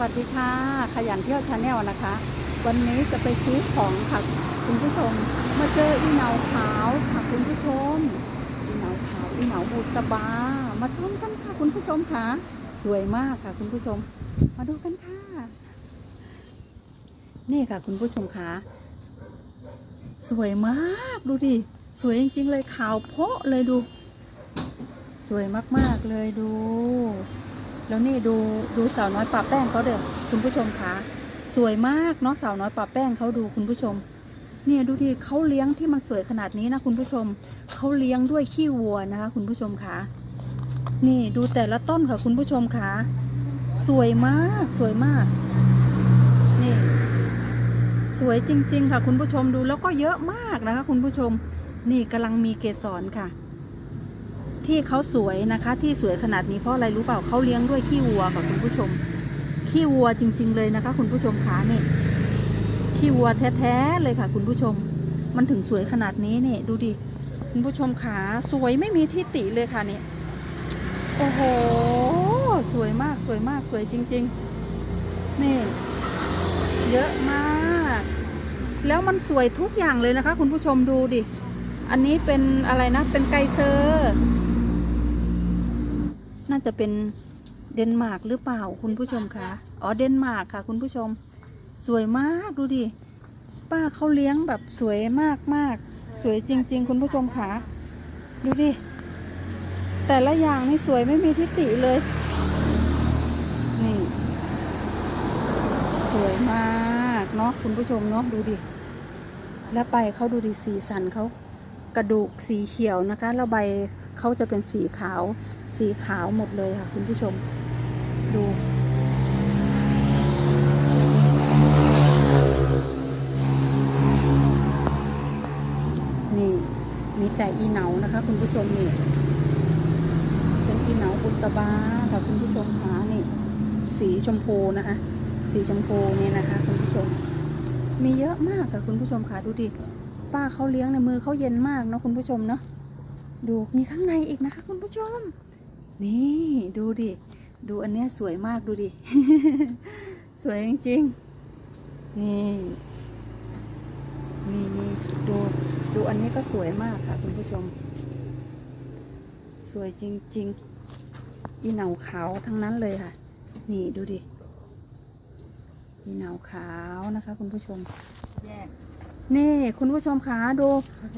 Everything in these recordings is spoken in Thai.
วัสดีค่ะ ขยันเที่ยวชาแนลนะคะ วันนี้จะไปซื้อของค่ะ คุณผู้ชม มาเจออีเหนาขาวค่ะคุณผู้ชม อีเหนาขาวอีเหนาบูสบา มาชมกันค่ะคุณผู้ชมค่ะ สวยมากค่ะคุณผู้ชม มาดูกันค่ะ นี่ค่ะคุณผู้ชมค่ะ สวยมากดูดิ สวยจริงๆเลยขาวโพะเลยดู สวยมากๆเลยดู แล้วนี่ดูดูสาวน้อยปะแป้งเขาเด้อคุณผู้ชมคะสวยมากเนาะสาวน้อยปะแป้งเขาดูคุณผู้ชม เนี่ยดูดิเขาเลี้ยงที่มันสวยขนาดนี้นะคุณผู้ชมเขาเลี้ยงด้วยขี้วัวนะคะ คุณผู้ชมคะนี่ดูแต่ละต้นค่ะคุณผู้ชมคะสวยมากสวยมาก นี่ สวยจริง ๆ ค่ะ คุณผู้ชมดูแล้วก็เยอะมากนะคะ คุณผู้ชม นี่กำลังมีเกสรค่ะ ที่เขาสวยนะคะ ที่สวยขนาดนี้เพราะอะไรรู้เปล่าเขาเลี้ยงด้วยขี้วัวค่ะคุณผู้ชม ขี้วัวจริง ๆ เลยนะคะ คุณผู้ชมขาเนี่ยขี้วัวแท้ๆเลยค่ะ คุณผู้ชม มันถึงสวยขนาดนี้เนี่ยดูดิคุณผู้ชมขาสวยไม่มีที่ติเลยค่ะนี่โอ้โหสวยมากสวยมากสวยจริง ๆ นี่ เยอะมาก แล้วมันสวยทุกอย่างเลยนะคะ คุณผู้ชมดูดิอันนี้เป็นอะไรนะ เป็นไกเซอร์ น่าจะเป็นเดนมาร์กหรือเปล่าคุณผู้ชมคะอ๋อเดนมาร์กค่ะ คุณผู้ชม สวยมากดูดิป้าเขาเลี้ยงแบบสวยมากมากสวยจริง ๆ คุณผู้ชมคะดูดิแต่ละอย่างนี่สวยไม่มีทิฏฐิเลย นี่ สวยมากเนาะคุณผู้ชมเนาะดูดิ แล้วใบเขาดูดิสีสันเขากระดูกสีเขียวนะคะ แล้วใบเขาจะเป็นสีขาว สีขาวหมดเลยค่ะ คุณผู้ชม ดู นี่ มีแต่อีเหนานะคะ คุณผู้ชมนี่เป็นอีเหนาบุษบาค่ะคุณผู้ชมคะนี่ สีชมพูนะคะ สีชมพูนี่นะคะ คุณผู้ชม มีเยอะมากค่ะคุณผู้ชมค่ะดูดิป้าเขาเลี้ยงในมือเขาเย็นมากเนาะคุณผู้ชมเนาะดูมีข้างในอีกนะคะ คุณผู้ชม นี่ดูดิ ดูอันเนี้ยสวยมากดูดิ สวยจริงๆ นี่นี่นี่ดูดูอันนี้ก็สวยมากค่ะคุณผู้ชม สวยจริง ๆ อีเหนาขาวทั้งนั้นเลยค่ะ นี่ดูดิอีเหนาขาวนะคะ คุณผู้ชมแยก นี่คุณผู้ชมคะดู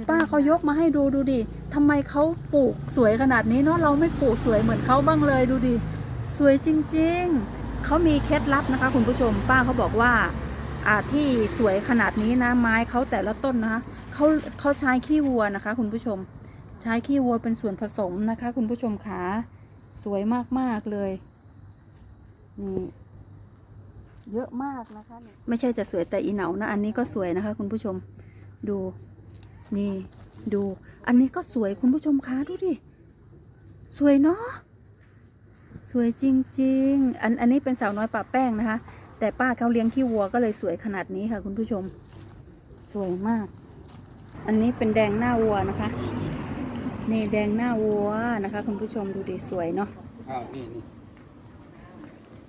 ป้าเขายกมาให้ดูดูดิทำไมเขาปลูกสวยขนาดนี้เนาะเราไม่ปลูกสวยเหมือนเขาบ้างเลยดูดิสวยจริง ๆเขามีเคล็ดลับนะคะ คุณผู้ชมป้าเขาบอกว่าอ่าที่สวยขนาดนี้นะไม้เขาแต่ละต้นนะคะเขาเขาใช้ขี้วัวนะคะ คุณผู้ชม ใช้ขี้วัวเป็นส่วนผสมนะคะ คุณผู้ชมขาสวยมากๆเลยนี่ เยอะมากนะคะเนี่ยไม่ใช่จะสวยแต่อีเหนานะ อันนี้ก็สวยนะคะ คุณผู้ชมดูนี่ดู อันนี้ก็สวยคุณผู้ชมคะดูดิ สวยเนาะสวยจริง ๆ อันอันนี้เป็นสาวน้อยป่าแป้งนะคะ แต่ป้าเขาเลี้ยงขี้วัวก็เลยสวยขนาดนี้ค่ะ คุณผู้ชม สวยมาก อันนี้เป็นแดงหน้าวัวนะคะ นี่แดงหน้าวัวนะคะ คุณผู้ชมดูดิสวยเนาะอ้าวนี่นี่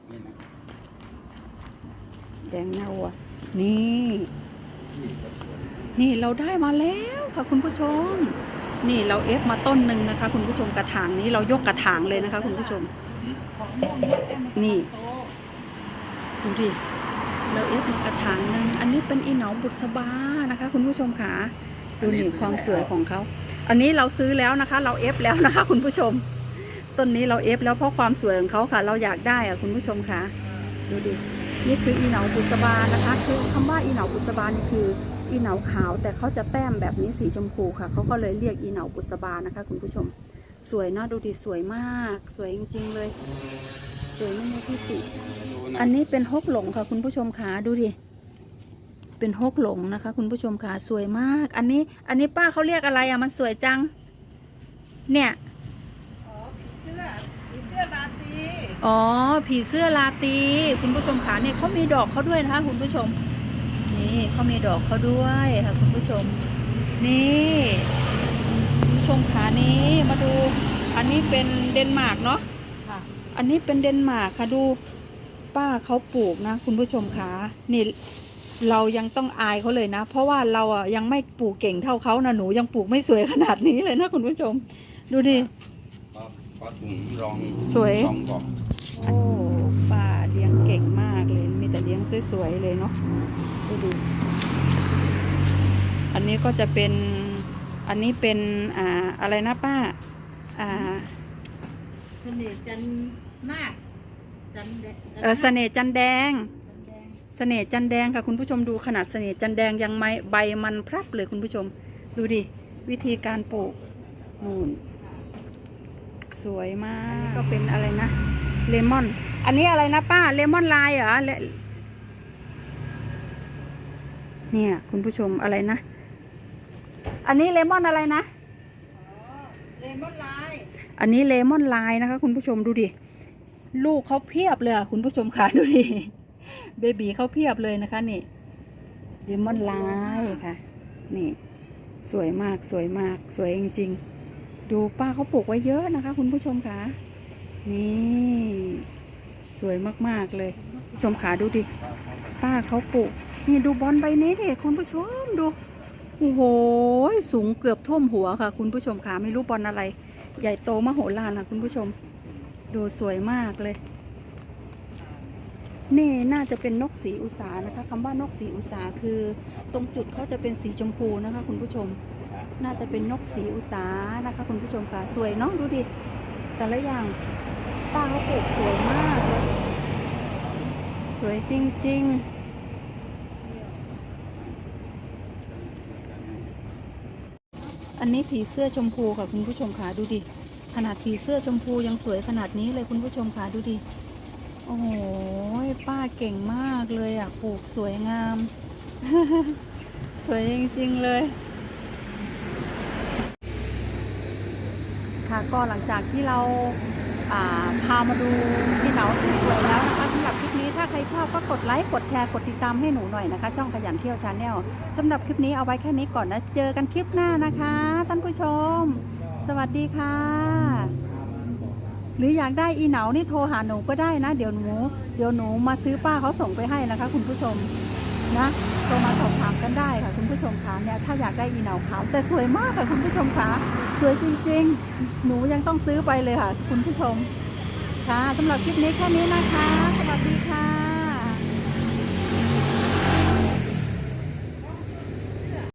นี่นะ แดงหน้าวัวนี่นี่ก็สวยนี่เราได้มาแล้วค่ะคุณผู้ชม นี่เราเอฟมาต้นหนึ่งนะคะ คุณผู้ชมกระถางนี้เรายกกระถางเลยนะคะ คุณผู้ชม นี่ ดูดิเราเอฟมากระถางหนึ่งอันนี้เป็นอีเหนาบุษบานะคะ คุณผู้ชมค่ะดูนี่ความสวยของเขาอันนี้เราซื้อแล้วนะคะ เราเอฟแล้วนะคะ คุณผู้ชม ต้นนี้เราเอฟแล้วเพราะความสวยของเขาค่ะ เราอยากได้อะคุณผู้ชมค่ะ ดูดิ นี่คืออีเหนาบุษบานะคะ คือคำว่าอีเหนาบุษบานี่คืออีเหนาขาวแต่เขาจะแต้มแบบนี้สีชมพูค่ะเขาก็เลยเรียกอีเหนาบุษบานะคะ คุณผู้ชม สวยนะดูดิสวยมาก สวยจริง ๆ เลย สวยไม่มีที่ติ อันนี้เป็นฮกหลงค่ะ คุณผู้ชมขาดูดิเป็นฮกหลงนะคะ คุณผู้ชมขาสวยมาก อันนี้ อันนี้ป้าเขาเรียกอะไรอะมันสวยจัง เนี่ยอ๋อผีเสื้อผีเสื้อราตรี อ๋อ ผีเสื้อลาตรีคุณผู้ชมขาเนี่ยเขามีดอกเขาด้วยนะคะคุณผู้ชม นี่เขามีดอกเขาด้วยค่ะคุณผู้ชม นี่คุณผู้ชมขานี้มาดู อันนี้เป็นเดนมาร์กเนาะค่ะอันนี้เป็นเดนมาร์กค่ะดูป้าเขาปลูกนะ คุณผู้ชมคะนี่เรายังต้องอายเขาเลยนะ เพราะว่าเราอะยังไม่ปลูกเก่งเท่าเขานะหนูยังปลูกไม่สวยขนาดนี้เลยนะคุณผู้ชม ดูดิ ก็ก็ถุงรองสวย รองบอกโอ้ป้าเลี้ยงเก่งมากเลย มีแต่เลี้ยงสวยๆเลยเนาะดูดู อันนี้ก็จะเป็น อันนี้เป็นอ่าอะไรนะป้า อ่าเสน่ห์จันนาคจันแดงเออเสน่ห์จันแดง จันแดงเสน่ห์จันแดงค่ะคุณผู้ชมดูขนาดเสน่ห์จันแดงยังไม่ใบมันพรับเลยคุณผู้ชม ดูดิ วิธีการปลูกนู่น สวยมาก ก็เป็นอะไรนะ เลมอน อันนี้อะไรนะป้า เลมอนลายเหรอเลเนี่ย คุณผู้ชมอะไรนะ อันนี้เลมอนอะไรนะเลมอนลาย อันนี้เลมอนลายนะคะ คุณผู้ชมดูดิ ลูกเขาเพียบเลยอะคุณผู้ชมค่ะดูดิ เบบีเขาเพียบเลยนะคะนี่เลมอนลายค่ะ นี่ สวยมากสวยมากสวยจริงๆ ดูป้าเขาปลูกไว้เยอะนะคะ คุณผู้ชมค่ะนี่ สวยมากๆเลย ชมขาดูดิ ป้าเขาปลูก นี่ดูบอลใบนี้ดิคุณผู้ชมดูโอ้โหสูงเกือบท่วมหัวค่ะ คุณผู้ชมค่ะไม่รู้บอลอะไร ใหญ่โตมโหฬารนะคุณผู้ชม ดูสวยมากเลย นี่น่าจะเป็นนกสีอุสานะคะคำว่านกสีอุสาคือ ตรงจุดเขาจะเป็นสีชมพูนะคะ คุณผู้ชม น่าจะเป็นนกสีอุสานะคะ คุณผู้ชมค่ะ สวยเนาะดูดิ แต่ละอย่างป้าเขาปลูกสวยมากเลยสวยจริง ๆอันนี้ผีเสื้อชมพูค่ะคุณผู้ชมค่ะดูดิขนาดผีเสื้อชมพูยังสวยขนาดนี้เลยคุณผู้ชมค่ะดูดิโอ้โหป้าเก่งมากเลยอะปลูกสวยงาม สวยจริงๆเลย ค่ะก็หลังจากที่เราพามาดูพี่เหนาสวยๆแล้วนะคะสำหรับคลิปนี้ถ้าใครชอบก็กดไลค์กดแชร์กดติดตามให้หนูหน่อยนะคะ ช่องขยันเที่ยวชาแนลสำหรับคลิปนี้เอาไว้แค่นี้ก่อนนะ เจอกันคลิปหน้านะคะท่านผู้ชม สวัสดีค่ะ หรืออยากได้อีเหนานี่โทรหาหนูก็ได้นะ เดี๋ยวหนู เดี๋ยวหนูมาซื้อป้าเขาส่งไปให้นะคะ คุณผู้ชมนะ โทรมาสอบถามกันได้ค่ะคุณผู้ชมคะเนี่ยถ้าอยากได้อีเหนาขาวแต่สวยมากค่ะคุณผู้ชมคะสวยจริงๆ หนูยังต้องซื้อไปเลยค่ะ คุณผู้ชมค่ะสำหรับคลิปนี้แค่นี้นะคะ สวัสดีค่ะ